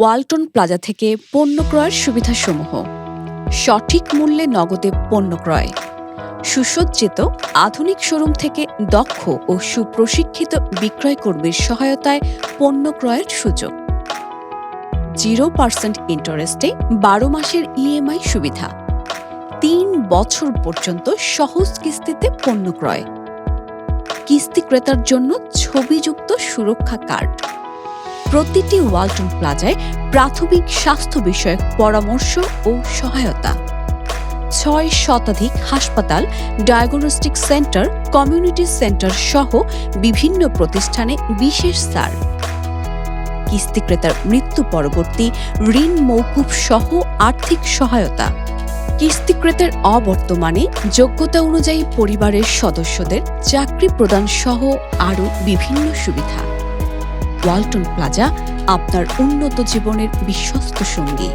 Walton plaza থেকে পণ্য ক্রয়ের সুবিধাসমূহ। সঠিক মূল্যে নগদে পণ্য ক্রয়। সুসজ্জিত, আধুনিক শোরুম থেকে দক্ষ ও সুপ্রশিক্ষিত বিক্রয় কর্মীর সহায়তায় পণ্য ক্রয়ের সুযোগ। জিরো পার্সেন্ট ইন্টারেস্টে বারো মাসের ইএমআই সুবিধা। তিন বছর পর্যন্ত সহজ কিস্তিতে পণ্য ক্রয়। কিস্তি ক্রেতার জন্য ছবিযুক্ত সুরক্ষা কার্ড। প্রতিটি ওয়ালটন প্লাজায় প্রাথমিক স্বাস্থ্য বিষয়ক পরামর্শ ও সহায়তা। ছয় শতাধিক হাসপাতাল, ডায়াগনস্টিক সেন্টার, কমিউনিটি সেন্টার সহ বিভিন্ন প্রতিষ্ঠানে বিশেষ সার। কিস্তি ক্রেতার মৃত্যু পরবর্তী ঋণ মৌকুব সহ আর্থিক সহায়তা। কিস্তি ক্রেতার অবর্তমানে যোগ্যতা অনুযায়ী পরিবারের সদস্যদের চাকরি প্রদান সহ আরও বিভিন্ন সুবিধা। ওয়ালটন প্লাজা আপনার উন্নত জীবনের বিশ্বস্ত সঙ্গী।